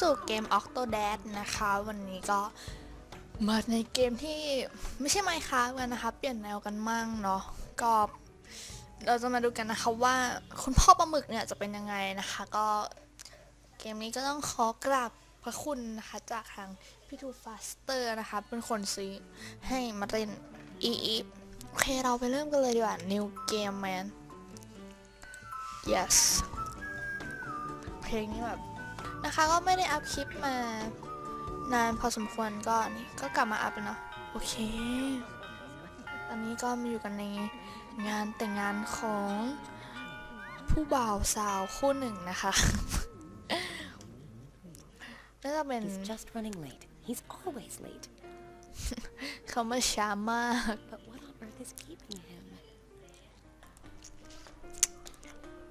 สู่เกม Octodad นะคะ วันนี้ก็มาในเกมที่ไม่ใช่ Minecraft กันนะคะ เปลี่ยนแนวกันมั่งเนาะก็เราจะมาดูกันนะคะว่าคุณพ่อปลาหมึกเนี่ยจะเป็นยังไงนะคะ ก็เกมนี้ก็ต้องขอกราบพระคุณนะคะ จากทางพี่ทูฟาสเตอร์นะคะ เป็นคนซื้อให้มาเล่นอีอีโอเคเราไปเริ่มกันเลยดีกว่า New Game Man yes เพลงนี้แบบ นะคะ ก็ไม่ได้อัพคลิปมานานพอสมควรก็นี่ก็กลับมาอัพแล้วเนาะโอเค ตอนนี้ก็มาอยู่กันในงานแต่งงานของผู้บ่าวสาวคู่หนึ่งนะคะน่าจะเป็น He's just running late. He's always late. เขามาช้ามาก But what on earth is keeping him?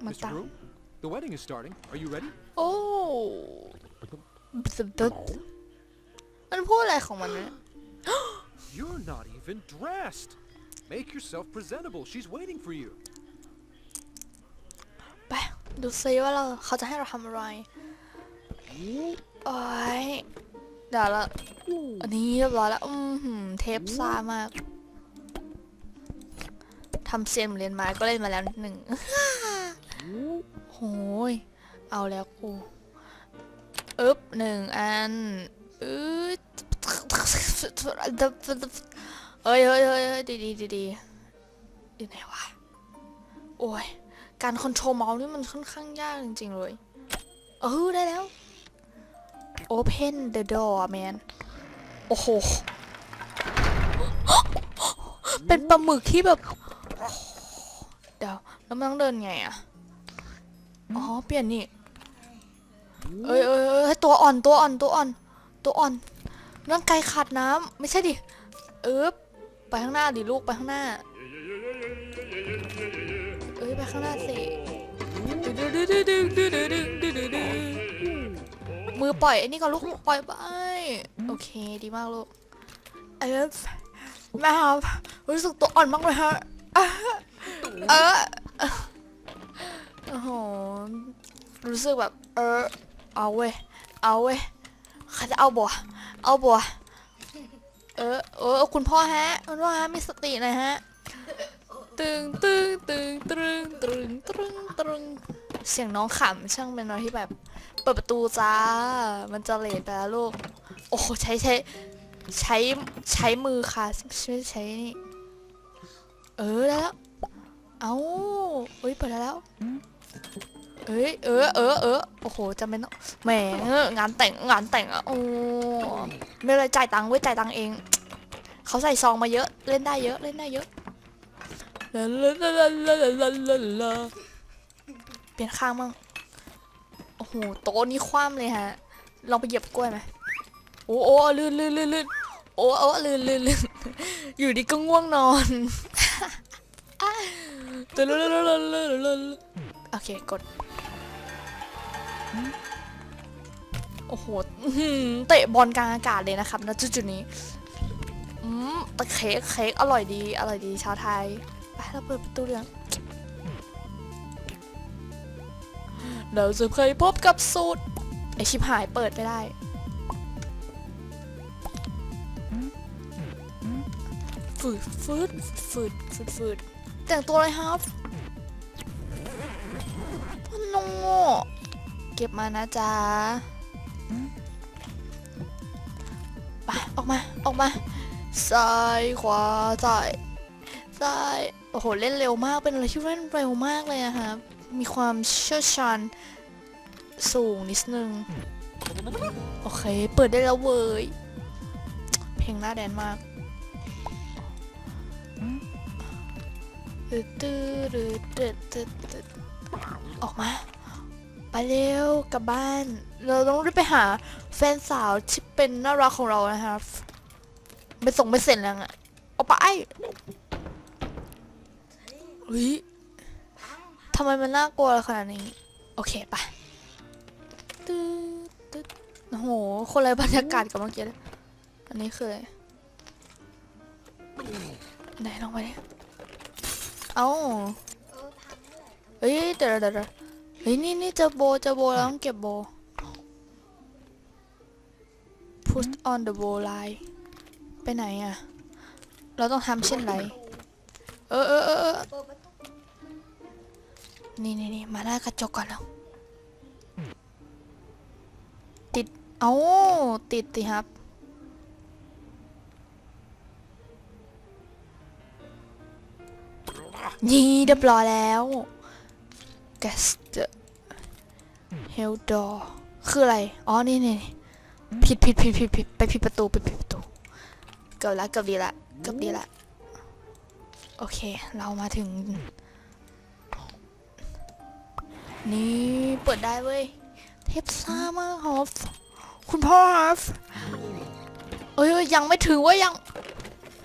มา Mr. ตาม Groom, the wedding is starting. Are you ready? โอ้บึดมันพูดอะไรของมันเนี่ย You're not even dressed. Make yourself presentable. She's waiting for you. ไปดูซิว่าเราเขาจะให้เราทำอะไรโอ้ยเดี๋ยวละอันนี้เรียบร้อยแล้วอืมหืมเทปซ่ามากทำเซียนเหมือนเรียนมาก็เล่นมาแล้วนิดหนึ่งโหยเอาแล้วกูอึบหนึ่งอันอึ๊ดเอ้ยเฮ้ยเฮ้ยเฮ้ยดีดีดีดีอยู่ไหนวะ โอ้ย การคอนโทรลเมาส์นี่มันค่อนข้างยากจริงๆเลย เออได้แล้ว Open the door man โอ้โห เป็นปลาหมึกที่แบบ เดี๋ยว แล้วมันต้องเดินไงอะ อ๋อเปลี่ยนนี่เอ้ยเอ้ยเอ้ยตัวอ่อนตัวอ่อนตัวอ่อน ตัวอ่อนร่างกายขาดน้ำไม่ใช่ดิเอ๊บไปข้างหน้าดิลูกไปข้างหน้าเอ้ยไปข้างหน้าสิมือปล่อยไอ้นี่ก่อนลูกปล่อยไปโอเคดีมากลูกเอฟแม่ครับรู้สึกตัวอ่อนมากเลยฮะเออโอ้ รู้สึกแบบ เออ เอาเว้ย เอาเว้ยใครจะเอาบัวเอาบัวเออเออคุณพ่อฮะคุณพ่อฮะมีสติหน่อยฮะ ตึงตึงตึงตึงตึงตึงตึงเสียงน้องขำช่างเป็นอะไรที่แบบ เปิดประตูจ้า มันจะเลทไปแล้วลูก โอ้ใช้ใช้ใช้ใช้มือค่ะไม่ใช่นี่ เออแล้ว เอาเอ้ยเปิดแล้ว เอ้ยเออเออเออโอ้โหจะเป็นต้องแหมงานแต่งงานแต่งอะโอ้ไม่เลยจ่ายตังค์ไว้จ่ายตังค์เอง เขาใส่ซองมาเยอะเล่นได้เยอะเล่นได้เยอะลาลาลาลาลาลาลาลาเปลี่ยนข้างมั่งโอ้โหโต๊ะนี้คว่ำเลยฮะลองไปเหยียบกล้วยไหมโอ้โอ้ลื่นลื่นลื่นลื่นโอ้โอ้ลื่นลื่นลื่นอยู่ดีก็ง่วงนอนตื่นลื่นลื่นลื่นลื่นลื่น โอเคกด โอ้โหเตะบอลกลางอากาศเลยนะครับณจุดๆนี้อืมแต่เค้กเค้กอร่อยดี อร่อยดีชาวไทย ไปเราเปิดประตูเรื่องเราจะเคยพบกับสูตร ไอชิบหายเปิดไม่ได้ ฝืดฟืดฝืดฝืดฝืดแต่งตัวอะไรครับ โนเก็บมานะจ๊ะไปออกมาออกมาซ้ายขวาซ้ายซ้ายโอ้โหเล่นเร็วมากเป็นอะไรที่เล่นเร็วมากเลยอะครับมีความเชี่ยวชาญสูงนิดนึงโอเค เปิดได้แล้วเว้ย เพลงหน้าแดนมากตึ๊ดตึ๊ดตึ๊ดตึ๊ดตึ๊ด ออกมา ไปเร็วกลับบ้าน เราต้องรีบไปหาแฟนสาวที่เป็นน่ารักของเรานะครับไปส่งไปเสร็จแล้วอะเอาไปเฮ้ยทำไมมันน่ากลัวขนาดนี้ โอเคไปตึ๊ดตึ๊ดโอ้โห คนละบรรยากาศกับเมื่อกี้เลยอันนี้คืออะไรไหนลองไปดิเอ้า เฮ้ยเดี๋ยวเดี๋ยวเฮ้ยนี่นี่เจอโบเจอโบแล้วต้องเก็บโบ put on the bow line ไปไหนอะเราต้องทำเช่นไร เออเออเออเออนี่นี่นี่มาหน้ากระจกก่อนแล้วติด เอาติดสิครับ นี่เรียบร้อยแล้ว gas the hell door คืออะไร อ๋อนี่นี่นี่ผิดผิดผิดผิดผิดไปผิดประตูไปผิดประตู เกือบละเกือบดีละเกือบดีละ โอเค เรามาถึง นี่เปิดได้เว้ย เทปซ่ามากครับคุณพ่อครับเอ้ยเอ้ยยังไม่ถึงเว่ายัง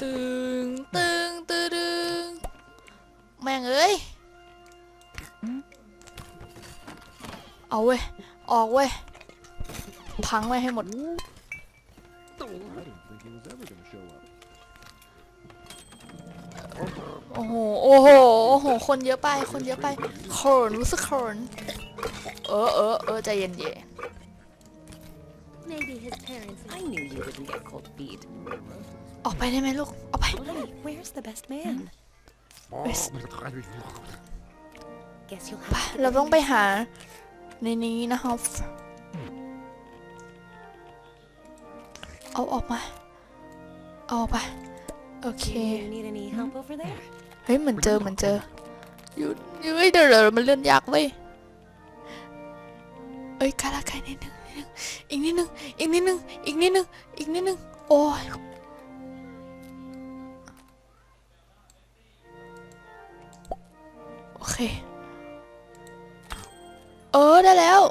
ตึงตึงตึงตึงแม่งเอ้ย เอาเว้ย ออกเว้ย พังไว้ให้หมด I didn't think he was ever gonna show up. โอ้โห โอ้โห โอ้โห คนเยอะไป คนเยอะไปเขินรู้สึกเขินเออเออเออใจเย็นเย็น Maybe his parents. I knew you wouldn't get cold feet. ออกไปได้ไหมลูก ออกไป Wait, where's the best man? Where's- Guess you'll ไป have to เราต้องไปหา ในนี้นะครับ เอาออกมา เอาออกไป โอเค You need any help over there? เฮ้ยเหมือนเจอเหมือนเจอ อยู่อยู่เฮ้ยเดี๋ยวเดี๋ยวมันเลื่อนยากเว้ยเอ้ยใกล้ละใกล้นิดนึงนิดนึงอีกนิดนึง อีกนิดนึง อีกนิดนึง อีกนิดนึง โอ้ยโอเคเออได้แล้ว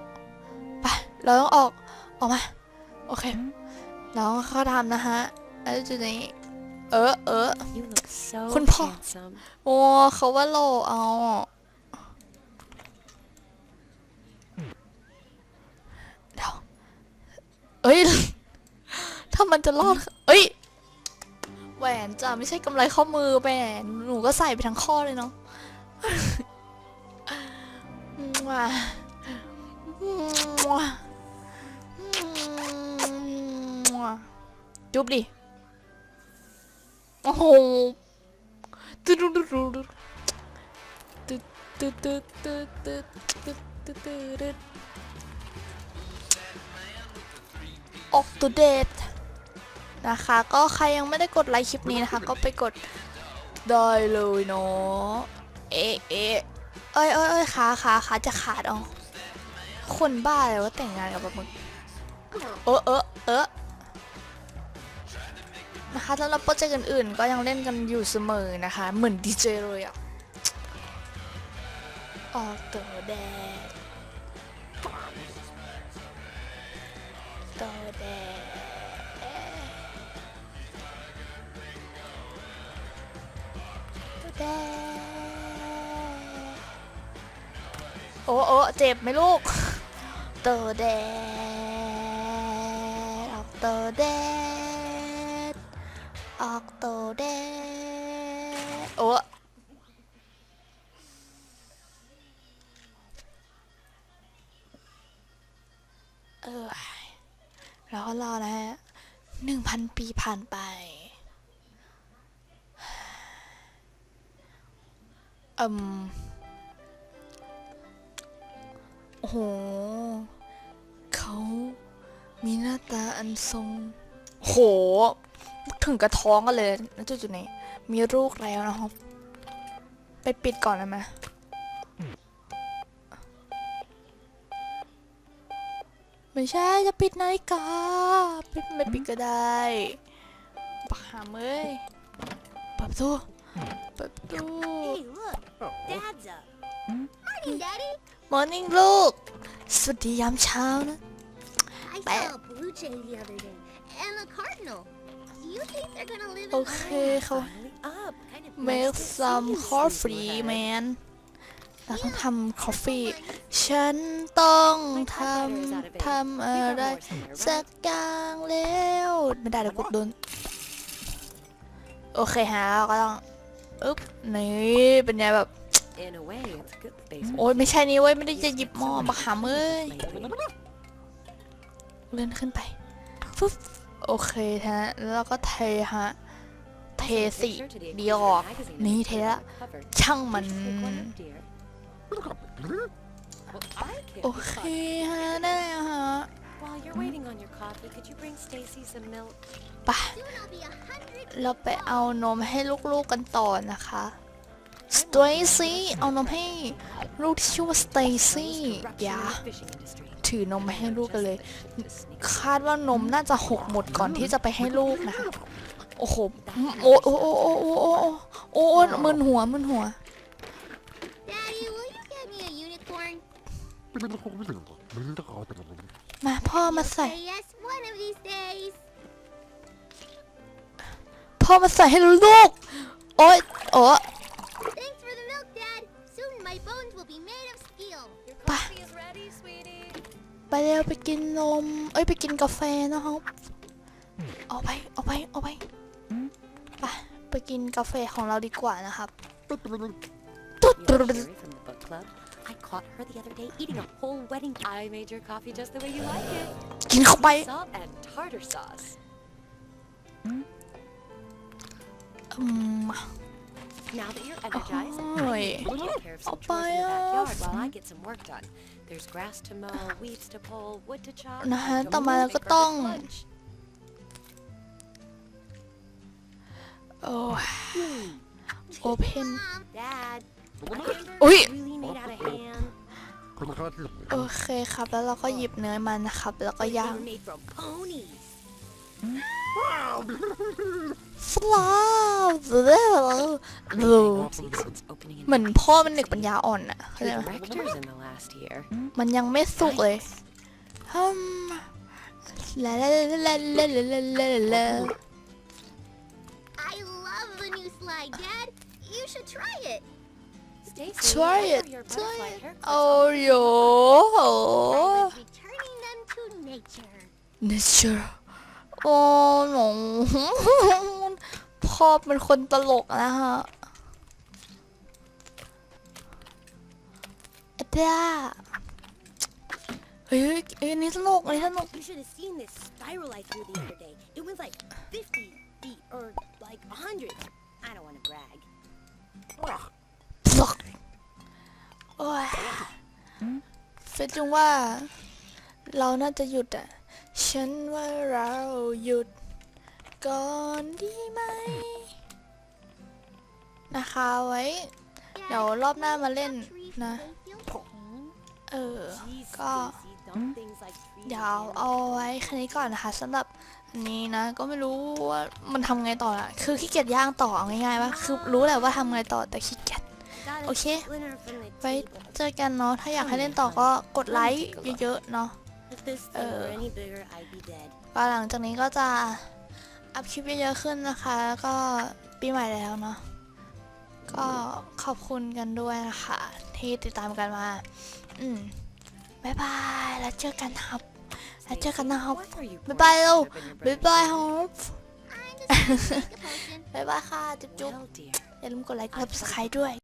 ไป เราต้องออก ออกมา โอเคเราเข้าทำนะฮะแล้วจุดนี้ เออเออ You look so Kun po. handsome. โอ้เขาว่าโลเอาเดี๋ยวเอ้ย ถ้ามันจะรอด เอ้ย แหวนจ้ะไม่ใช่กำไรข้อมือแหวนหนูก็ใส่ไปทั้งข้อเลยเนาะมั่วมั่วมั่ว จุ๊บดิ โอ้โหตึ๊ดตึ๊ดตึ๊ดตึ๊ดตึ๊ดตึ๊ดตึ๊ดตึ๊ดตึ๊ดตึ๊ดตึ๊ดออกตัวเดทนะคะ ก็ใครยังไม่ได้กดไลค์คลิปนี้นะคะ ก็ไปกดได้เลยเนาะ เอ๊ะเอ๊ะเอ้ยเอ้ยเอ้ยขาขาขาจะขาดเอ คนบ้าเลยว่าแต่งงานกับแบบมึงเออเออเออนะคะสำหรับโปรเจกต์อื่นๆ ก็ยังเล่นกันอยู่เสมอนะคะ เหมือนดีเจเลยอะออกตัวแดดตัวแดดตัวแดดโอ้โอ้เจ็บไหมลูก ตัวแดดออกตัวแดดออกโตเดโอ้เออแล้วก็รอนะฮะหนึ่งพันปีผ่านไป อืมโอ้โหเขา มีหน้าตาอันทรง โห ถึงกระท้องกันเลยณจุดจุดๆนี้ มีลูกแล้วนะครับ ไปปิดก่อนได้ไหมไม่ใช่จะปิดนาฬิกาปิดไม่ปิดก็ได้ปักหามเอ้ยเปิดประตูเปิดประตู Hey, look, Oh, Dad's up. Morning, Daddy. มอร์นิ่งลูก สวัสดียามเช้านะ โอ in เค harmony? เขา Finally up. Kind of make nice to see some you, coffee sleepyhead. man เราต้องทำ coffee ฉันต้องทำทำอะไรสักอย่างแล้วไม่ได้เดี๋ยวกดโดนโอเคฮะเราก็ต้องอึ๊บนี่เป็นไงแบบ In a way, it's good that they โอ้ยไม่ใช่นี่เว้ยไม่ได้จะหยิบหม้อมาขามเอ้ย lately. เลื่อนขึ้นไปฟึ๊บโอเคฮะ แล้วเราก็เทฮะ เท Also, a สิ picture to the ดีอ Inquisitor อก magazine นี่ is เท put ละ on the cover. ช่างมัน Would you take one up, dear? Well, I can't โอ be เค bothered. ฮะ ได้ฮะ While you're waiting on your coffee, could you bring Stacy some milk? ไป Soon I'll be a hundred เราไปเอานมให้ลูกๆกันต่อนะคะสเตซี่เอานมให้ลูกที่ชื่อว่าสเตซี่ Disruption อย่าถือนมไปให้ลูกกันเลย คาดว่านมน่าจะหกหมดก่อนที่จะไปให้ลูกนะคะโอ้โหโอ้โอ้โอ้โอ้โอ้โอ้โอ้มึนหัวมึนหัว มาพ่อมาใส่ พ่อมาใส่ให้ลูก โอ้ยโอ้ ไปเร็วไปกินนม เอ้ยไปกินกาแฟนะครับเอาไปเอาไปเอาไปไปไปกินกาแฟของเราดีกว่านะครับตุ๊ด You ตุ๊ด know Sherry from the book club? I caught her the other day eating a whole wedding. I made your coffee just the way you like it. กินเข้าไป Salt and tartar sauce. อืม Now that you're energized, Oi. I need to take care of some Apa chores in the ya? backyard while I get some work done. There's grass to mow, weeds to pull, wood to chop, นะฮะ and ต่อมา Tomo เรา to ก็ make her ต้อง lunch. โอ้ย open Dad, Ui. really made out of ham. โอเคครับ แล้วเราก็หยิบเนื้อมันนะครับ แล้วก็ But they ย่าง were made from ponies. ฟลาวดู Oopsies, it's opening in เหมือนพ่อเป็นเด็กปัญญาอ่อนอะเข้าใจ Two ไหม directors in the last year. มันยังไม่สุกเลยฮึมลาลาลาลาลาลาลาลาลา I love the new slide, Dad. You should try it. Stacy, try how are it your try butterfly it haircuts โอ้ all โย I was returning them to nature. nature โอ้หนูพ่อเป็นคนตลกนะฮะเอ็ดด้าเฮ้ยเฮ้ยอันนี้สนุกอันนี้สนุก You should have seen this spiral I threw the other day. It was like 50 feet or like 100. I don't want to brag. ฟลอกโอ้ยเฟซจุงว่า เราน่าจะหยุดอะ ฉันว่าเราหยุดก่อนดีไหม นะคะไว้ Dad, เดี๋ยวรอบหน้ามาเล่น cut trees so นะ they feel green. เออ Jeez, God. Stacy, don't things like trees เดี๋ยว and เอาไว้แค่นี้ก่อนนะคะสำหรับอันนี้นะ ก็ไม่รู้ว่ามันทำไงต่ออะคือขี้เกียจย่างต่อเอาง่ายๆว่าคือรู้แหละว่าทำไงต่อแต่ขี้เกียจ Got a Okay. splinter from the ไว้ table. เจอกันเนาะ ถ้าอยากให้เล่นต่อก็กดไลค์เยอะๆเนาะ If this thing were Uh. any bigger, I'd be dead. ก็หลังจากนี้ก็จะอัพคลิปเยอะๆขึ้นนะคะ แล้วก็ปีใหม่แล้วเนาะก็ขอบคุณกันด้วยนะคะ ที่ติดตามกันมา อืมบายบาย แล้วเจอกันครับ แล้วเจอกันนะครับ What are you บ๊ายบาย pouring ลูก ketchup in your บ๊าย brother's บาย food? ครับ I'm just gonna make a potion. บ๊ายบายค่ะ จุ๊บ Well, dear. ๆอย่าลืมกดไลค์กด subscribe ด้วย